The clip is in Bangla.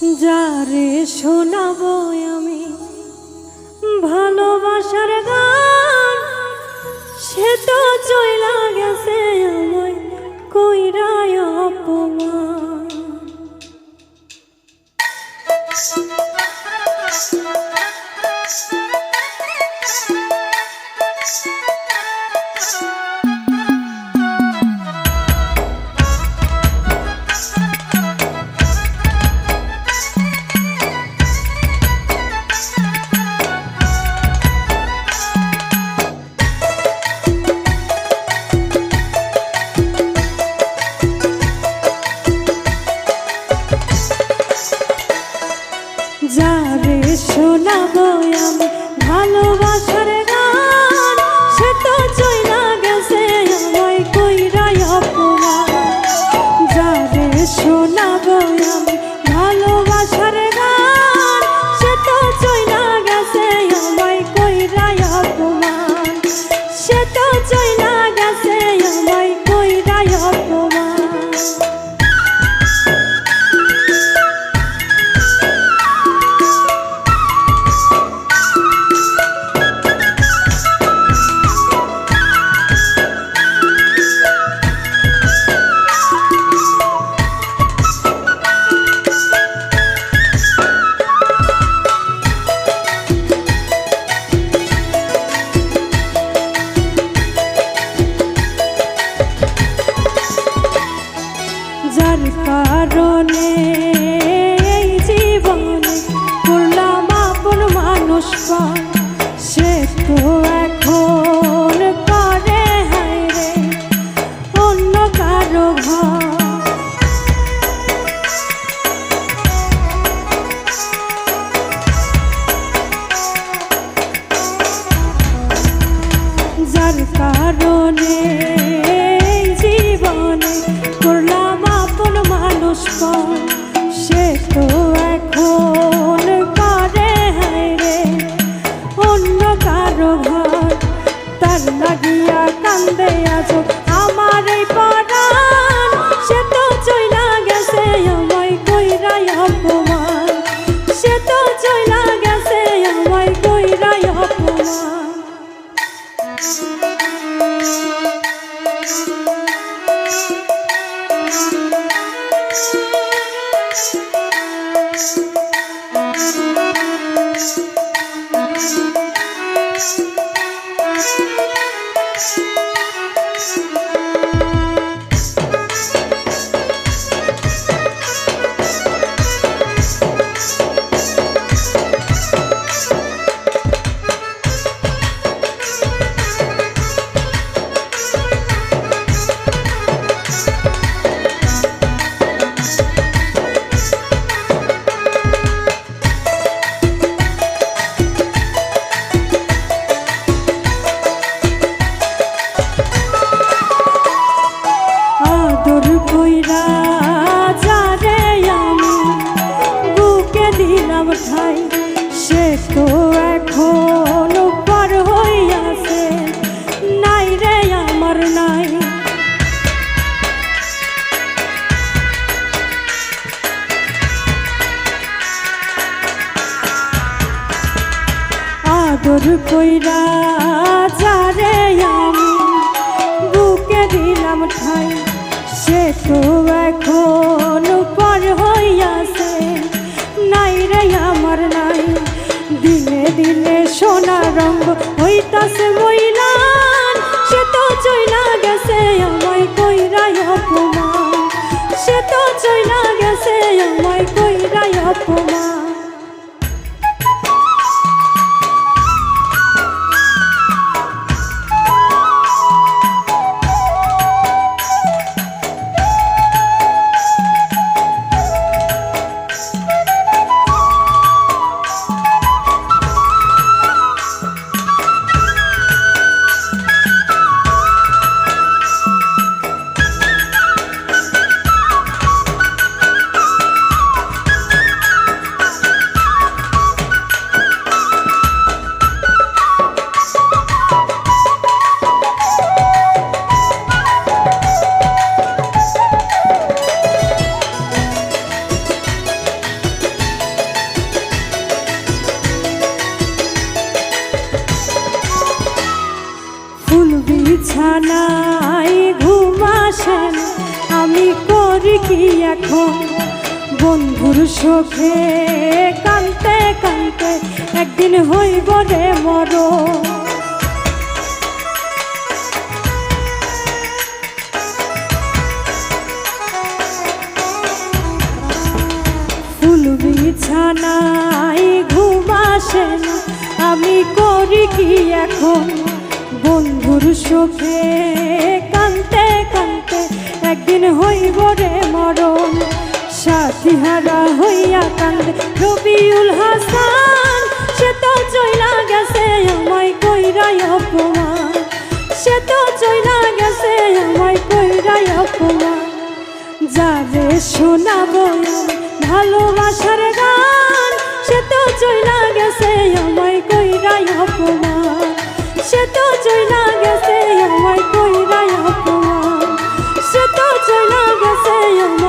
যারে শোনাবো আমি ভালোবাসার গান সে তো চইলা গেছে। যারে শোনাবো আমি ভালোবাসার মানুষ কান্দে আদর কইরা যারে আমি। বুকে দিলাম ঠাই, সে তো এখন পর হইয়াছে। নাই রে আমার নাই, দিনে দিনে সোনা রঙ হইতাছে মইলান। সে তো চইলা গেছে আমায় কইরাই অপমান। সে তো চইলা গেছে আমায় কইরাই অপমান। বিছানায় ঘুম আসে না। আমি করি কি এখন? বন্ধুর শোকে কানতে কানতে একদিন হইব রে মরণ। ফুল বিছানায় ঘুম আসে না আমি করি কি এখন? বন্ধুর সুখে কানতে কানতে একদিন হইব রে মরণ। সাথী হারা হইয়া কান্দে রবিউল হাসান। সে তো চইলা গেছে আমায় কইরাই অপমান। সে তো চইলা গেছে আমায় কইরাই অপমান। যারে শোনাবো ভালোবাসার গান, সে তো চইলা গেছে আমায় কইরাই অপমান। সে তো চইলা গেছে আমায় কইরাই অপমান সে তো চইলা গেছে আমায়